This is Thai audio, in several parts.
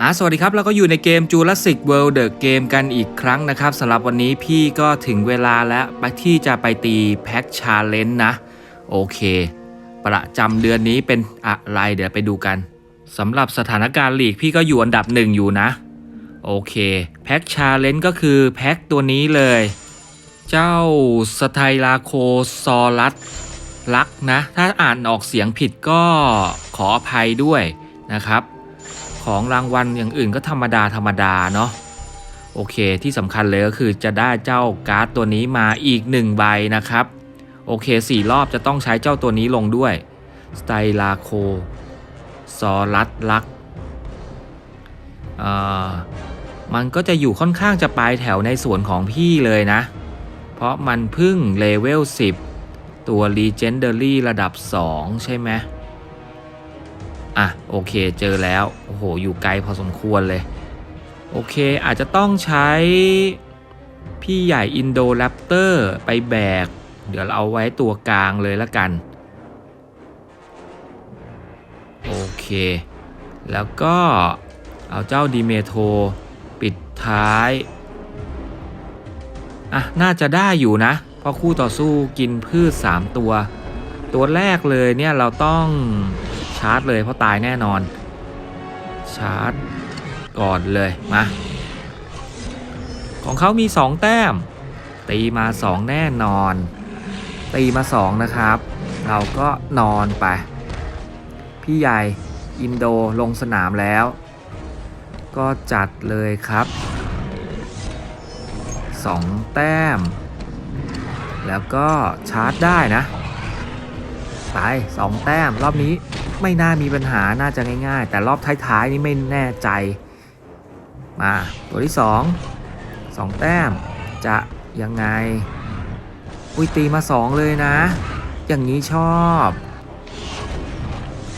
อ่าสวัสดีครับ เราก็อยู่ในเกม Jurassic World The Game กันอีกครั้งนะครับสำหรับวันนี้พี่ก็ถึงเวลาแล้วไปที่จะไปตีแพ็กชาเลนจ์นะ โอเค ประจำเดือนนี้เป็นอะไรเดี๋ยวไปดูกันสำหรับสถานการณ์ลีกพี่ก็อยู่อันดับหนึ่งอยู่นะ โอเค แพ็กชาเลนจ์ก็คือแพ็กตัวนี้เลย เจ้าสไตลาโคซอรัสลักนะ ถ้าอ่านออกเสียงผิดก็ขออภัยด้วยนะครับ ของรางวัลอย่างอื่นก็ธรรมดาธรรมดาเนาะโอเคที่สำคัญเลยก็คือจะได้เจ้าการ์ดตัวนี้มาอีกหนึ่งใบนะครับ โอเคสี่รอบจะต้องใช้เจ้าตัวนี้ลงด้วยสไตลาโคซอรัสลักอ่ามันก็จะอยู่ค่อนข้างจะปลายแถวในส่วนของพี่เลยนะ เพราะมันพึ่งเลเวล 10 ตัว Legendary ระดับ 2 ใช่ไหมอะ โอเคเจอแล้ว โอ้โห อยู่ไกลพอสมควรเลย โอเคอาจจะต้องใช้ พี่ใหญ่อินโดแรปเตอร์ไปแบก เดี๋ยวเราเอาไว้ตัวกลางเลยละกัน โอเค แล้วก็เอาเจ้าดีเมโทปิดท้าย อะน่าจะได้อยู่นะ เพราะคู่ต่อสู้กินพืช 3 ตัว ตัวแรกเลยเนี่ยเราต้องชาร์จเลยเพราะตายแน่นอน ชาร์จก่อนเลยมาของเขามี 2 แต้ม ตีมา 2 แน่นอน ตีมา 2 นะครับ เราก็นอนไป พี่ใหญ่อินโดลงสนามแล้ว ก็จัดเลยครับ 2 แต้ม แล้วก็ชาร์จได้นะ ไป 2 แต้ม รอบนี้ไม่น่ามีปัญหาน่าจะง่ายๆ แต่รอบท้ายๆนี่ไม่แน่ใจ มาตัวที่ 2 2 แต้มจะยังไง อุ้ยตีมา 2 เลยนะ อย่างนี้ชอบ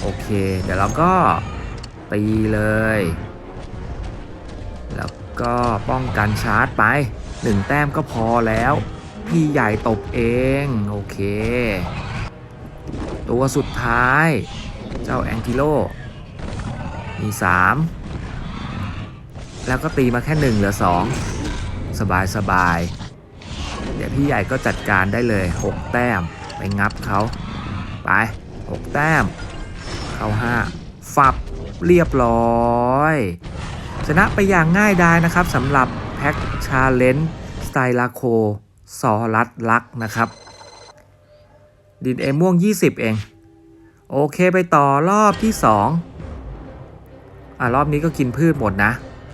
โอเค เดี๋ยวเราก็ตีเลย แล้วก็ป้องกันชาร์จไป 1แต้มก็พอแล้ว พี่ใหญ่ตบเอง โอเค ตัวสุดท้าย เจ้าแองกิโล มี3แล้วก็ตีมาแค่1เหลือ2สบายสบาย เดี๋ยวพี่ใหญ่ก็จัดการได้เลย 6 แต้ม ไปงับเขา ไป 6 แต้ม เข้า 5 ฝับเรียบร้อย ชนะไปอย่างง่ายดายนะครับสำหรับ แพ็กชาเลนจ์สไตลาโคซอรัสลักนะครับ ดินเอม่วง 20 เอง โอเคไปต่อรอบที่ 2อะรอบนี้ก็กินพืชหมดนะ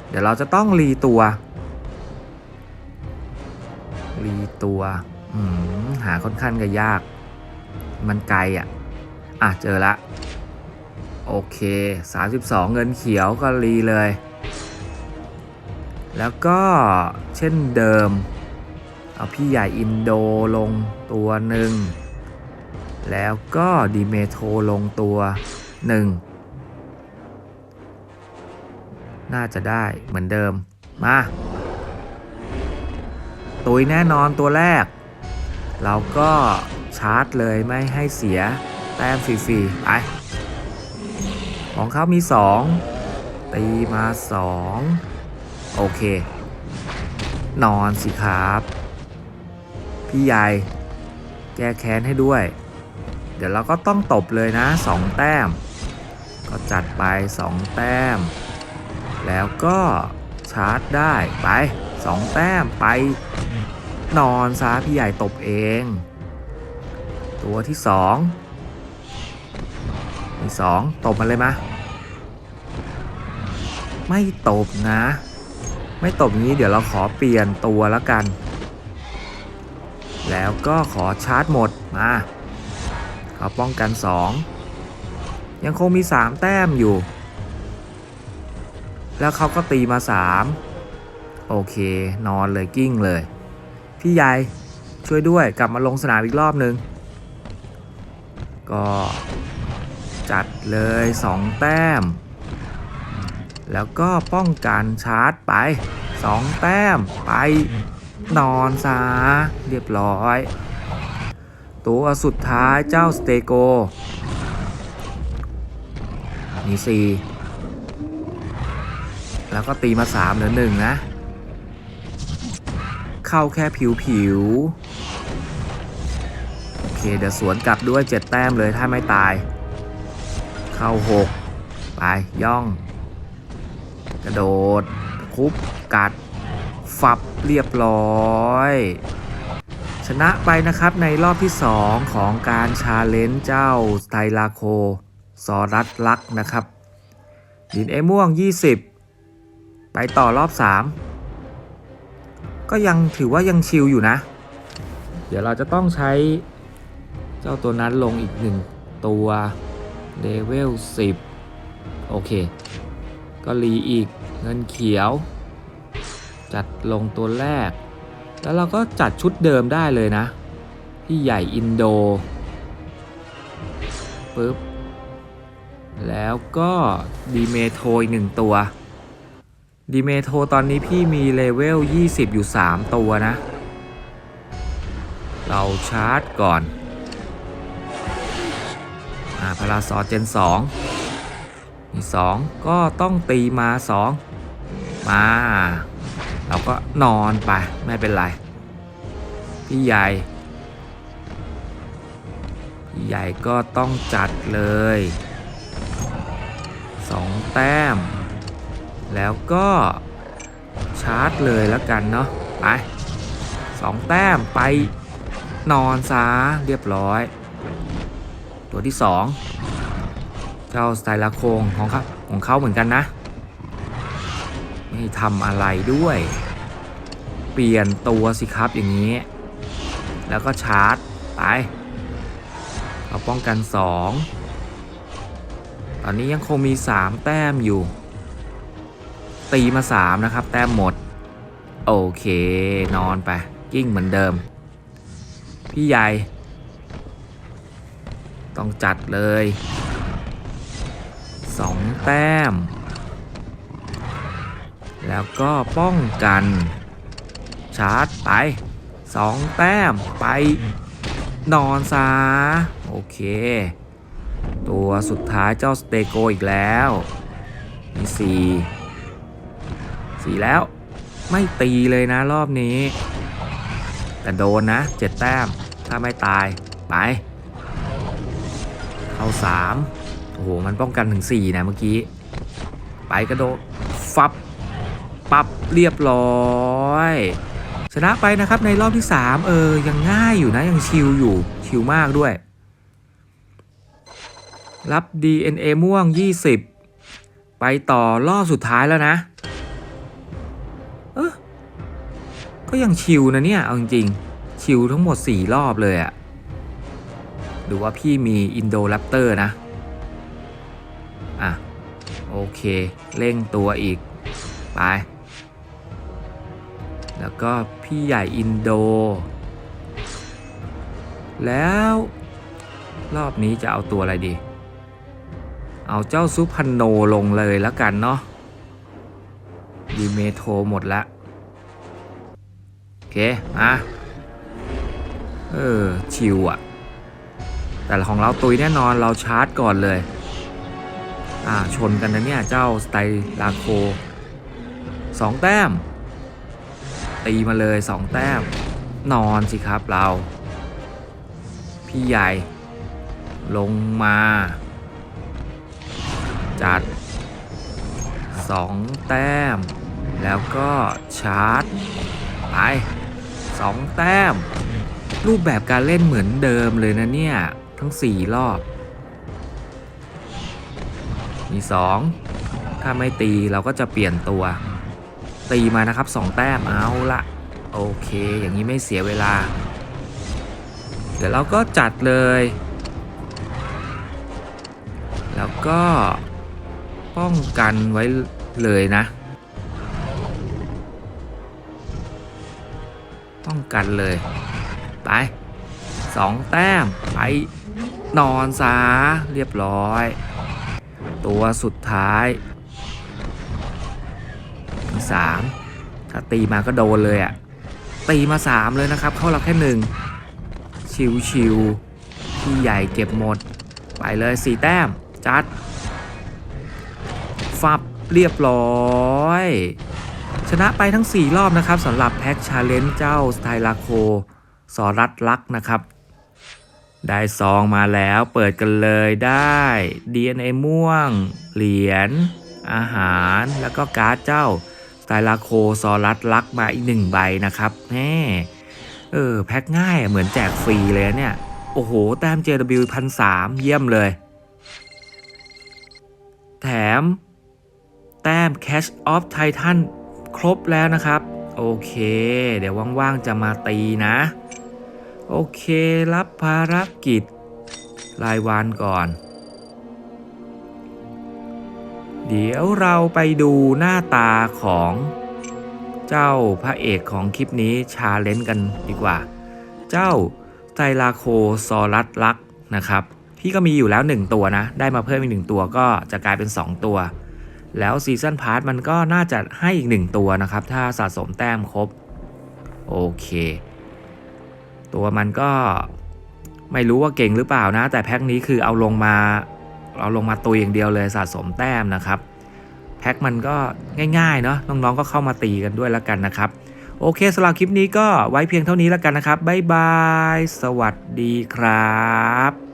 เดี๋ยวเราจะต้องรีตัวรีตัวหาค่อนข้างจะยาก มันไกลอะ อะ เจอละ โอเค 32 เงินเขียวก็รีเลย แล้วก็เช่นเดิม เอาพี่ใหญ่อินโดลงตัวหนึ่งแล้วก็ดีเมโทรลงตัวหนึ่งน่าจะได้เหมือนเดิม มา ตุยแน่นอนตัวแรก เราก็ชาร์จเลยไม่ให้เสียแต้มฟรีๆไปของเขามี 2 ตีมา 2 โอเค นอนสิครับ พี่ใหญ่แก้แค้นให้ด้วย เดี๋ยวเราก็ต้องตบเลยนะ2แต้ม ก็จัดไป2แต้ม แล้วก็ชาร์จได้ไป2แต้มไป นอนซะพี่ใหญ่ตบเอง ตัวที่2มีสองตบมันเลยมะไม่ตบนะ ไม่ตบงี้เดี๋ยวเราขอเปลี่ยนตัวแล้วกัน แล้วก็ขอชาร์จหมดมาเขาป้องกัน 2 ยังคงมี 3 แต้มอยู่ แล้วเขาก็ตีมา 3 โอเค นอนเลยกิ้งเลย พี่ใหญ่ช่วยด้วยกลับมาลงสนามอีกรอบนึง ก็จัดเลย 2 แต้ม แล้วก็ป้องกันชาร์จไป 2 แต้มไปนอนซะเรียบร้อย ตัวสุดท้ายเจ้าสเตโก มีสี่แล้วก็ตีมาสามเหลือหนึ่งนะ เข้าแค่ผิวผิวๆโอเค เดี๋ยวสวนกลับด้วยเจ็ดแต้มเลยถ้าไม่ตาย เข้าหกไปย่อง กระโดด คุบกัดฝับเรียบร้อย ชนะไปนะครับในรอบที่ 2 ของการชาเลนจ์เจ้าสไตลาโคซอรัสลักนะครับ ดินเอม่วง 20 ไปต่อรอบ 3 ก็ยังถือว่ายังชิลอยู่นะ เดี๋ยวเราจะต้องใช้เจ้าตัวนั้นลงอีกหนึ่งตัวเลเวล10 โอเค ก็รีอีกเงินเขียว จัดลงตัวแรก แล้วเราก็จัดชุดเดิมได้เลยนะ ที่ใหญ่อินโดปึ๊บแล้วก็ดีเมโทอีกหนึ่งตัวดีเมโทตอนนี้พี่มีเลเวล 20 อยู่ 3 ตัวนะ เราชาร์จก่อนอ่าพาราซอเจน 2 มี2ก็ต้องตีมา 2 มา เราก็นอนไปไม่เป็นไร พี่ใหญ่ พี่ใหญ่ก็ต้องจัดเลยสองแต้ม แล้วก็ชาร์จเลยแล้วกันเนาะไปสองแต้มไปนอนซะเรียบร้อย ตัวที่สอง จ้าสไตลาโคงของเขาของเขาเหมือนกันนะ ไม่ทำอะไรด้วย เปลี่ยนตัวสิครับอย่างนี้ แล้วก็ชาร์จ ไปเราป้องกัน 2 ตอนนี้ยังคงมี 3 แต้มอยู่ ตีมา 3 นะครับ แต้มหมด โอเค นอนไป กิ้งเหมือนเดิม พี่ใหญ่ ต้องจัดเลย 2 แต้ม แล้วก็ป้องกัน ชาร์จไป 2 แต้มไปนอนซะโอเค ตัวสุดท้ายเจ้าสเตโกอีกแล้วมีสี่สี่แล้วไม่ตีเลยนะรอบนี้ แต่โดนนะเจ็ดแต้มถ้าไม่ตาย ไป เข้าสาม โอ้โห มันป้องกันถึงสี่นะเมื่อกี้ ไปกระโดด ฟับ ปับเรียบร้อย ชนะไปนะครับในรอบที่ 3 เออ ยังง่ายอยู่นะ ยังชิลอยู่ ชิลมากด้วย รับ DNA ม่วง 20 ไปต่อรอบสุดท้ายแล้วนะ เออก็ยังชิลนะเนี่ย เอาจริงๆ ชิลทั้งหมด 4 รอบเลยอะหรือว่าพี่มีอินโดแรปเตอร์นะ อะ โอเค เร่งตัวอีก ไป แล้วก็พี่ใหญ่อินโด แล้ว รอบนี้จะเอาตัวอะไรดี เอาเจ้าซุพันโนลงเลยแล้วกันเนาะดีเมโทหมดละโอเค มา เออ ชิวอะแต่ของเราตุยแน่นอนเราชาร์จก่อนเลย ชนกันนะเนี่ย เจ้าสไตลาโคสองแต้ม ตีมาเลยสองแต้ม นอนสิครับเรา พี่ใหญ่ ลงมา จัดสองแต้ม แล้วก็ชาร์จ ไปสองแต้ม รูปแบบการเล่นเหมือนเดิมเลยนะเนี่ย ทั้ง4รอบ มี2ถ้าไม่ตีเราก็จะเปลี่ยนตัว ตีมานะครับ 2 แต้มเอาละโอเค อย่างนี้ไม่เสียเวลา เดี๋ยวเราก็จัดเลย แล้วก็ป้องกันไว้เลยนะ ป้องกันเลย ไปสองแต้ม ไปนอนซะเรียบร้อย ตัวสุดท้ายสามถ้าตีมาก็โดนเลยอะ่ะ ตีมาสามเลยนะครับ เข้าเราแค่หนึ่งชิวชิวๆพี่ใหญ่เก็บหมด ไปเลยสีแต้ม จัด ฟับเรียบร้อย ชนะไปทั้ง 4 รอบนะครับสำหรับแพ็กชาเลนจ์เจ้าสไตลาโค สอรัดลักนะครับ ได้ซองมาแล้วเปิดกันเลยได้ DNA ม่วง เหรียญ อาหารแล้วก็การ์ดเจ้าสไตลาโคซอรัสลักมาอีกหนึ่งใบนะครับแม่เออ แพ็คง่ายเหมือนแจกฟรีเลยเนี่ย โอ้โห แต้ม JW พันสามเยี่ยมเลย แถม แต้ม Cash of Titan ครบแล้วนะครับ โอเค เดี๋ยวว่างๆ จะมาตีนะ โอเครับภารกิจ รายวันก่อน เดี๋ยวเราไปดูหน้าตาของเจ้าพระเอกของคลิปนี้ชาเลนจ์กันดีกว่า เจ้าไตลาโคซอรัสลักนะครับ พี่ก็มีอยู่แล้ว 1 ตัวนะ ได้มาเพิ่มอีก 1 ตัวก็จะกลายเป็น 2 ตัว แล้วซีซันพาร์ทมันก็น่าจะให้อีก 1 ตัวนะครับ ถ้าสะสมแต้มครบ โอเค ตัวมันก็ไม่รู้ว่าเก่งหรือเปล่านะ แต่แพ็คนี้คือเอาลงมาเอาลงมาตัวอย่างเดียวเลยสะสมแต้มนะครับ แพ็คมันก็ง่ายๆเนาะน้องๆก็เข้ามาตีกันด้วยแล้วกันนะครับ โอเคสำหรับคลิปนี้ก็ไว้เพียงเท่านี้แล้วกันนะครับบ๊ายบาย สวัสดีครับ